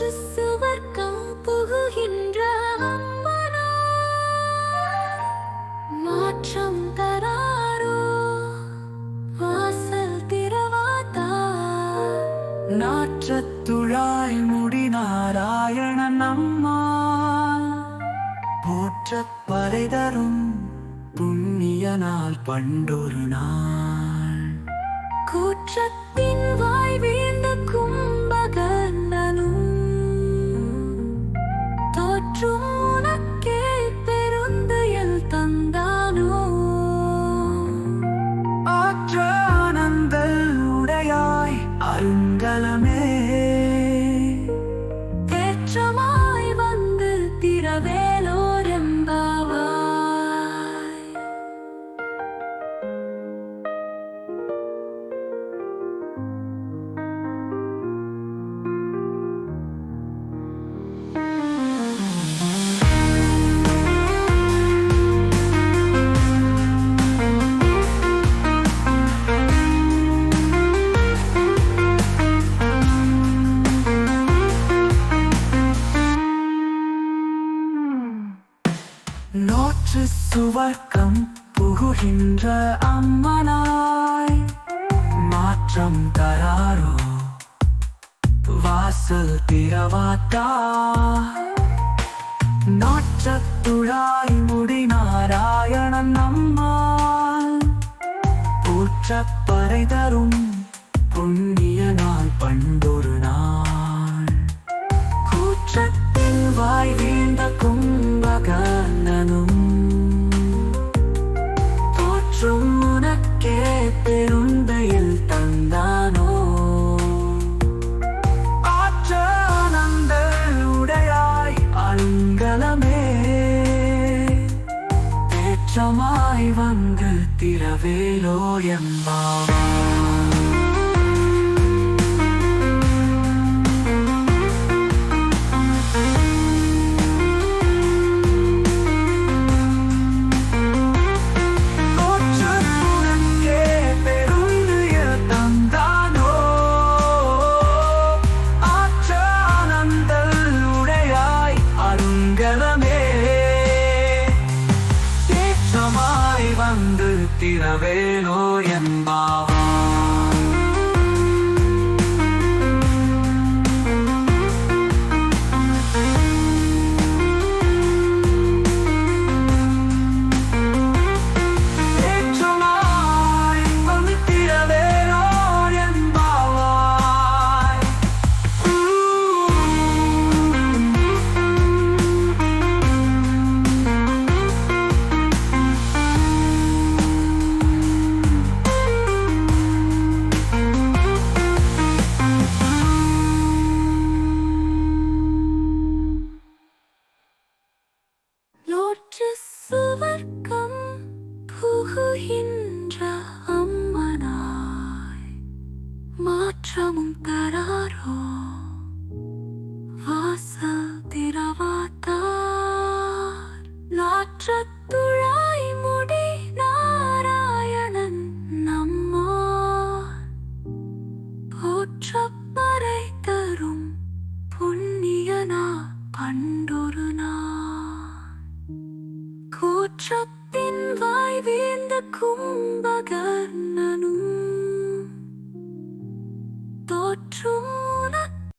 நோற்று சுவர்க்கம் புகுகின்ற அம்மனோ. மாற்றம் தராரோ. வாசல் திறவாதா. நாற்றத்துழாய் முடி நாராயணன் அம்மா. போற்றப் பறை தரும் புண்ணிய நாள் பண்டொரு நாள். கூற்றத்தின் வாய் வீழ்ந்த கும்பகர்ணனும் சுவர்க்கம் புகுகின்ற அம்மனாய் மாற்றம் தராரோ? வாசல் திறவாத்தா? நாற்றத்துழாய் முடி நாராயணன் அம்மாள் பூற்றப்பறை தரும் புண்ணிய நாள் பண்டோ தேற்றமாய் வந்து திரவேலோ எம்மாவா வந்து திரவேலோ என்பாவா சுவர்க்கம் புகுகின்ற அம்மனாய். மாற்றமும் தரா ಶಕ್ತಿನ್ ವಾಯ್ವಿಂದ ಕುಂಭಗರ್ಣನು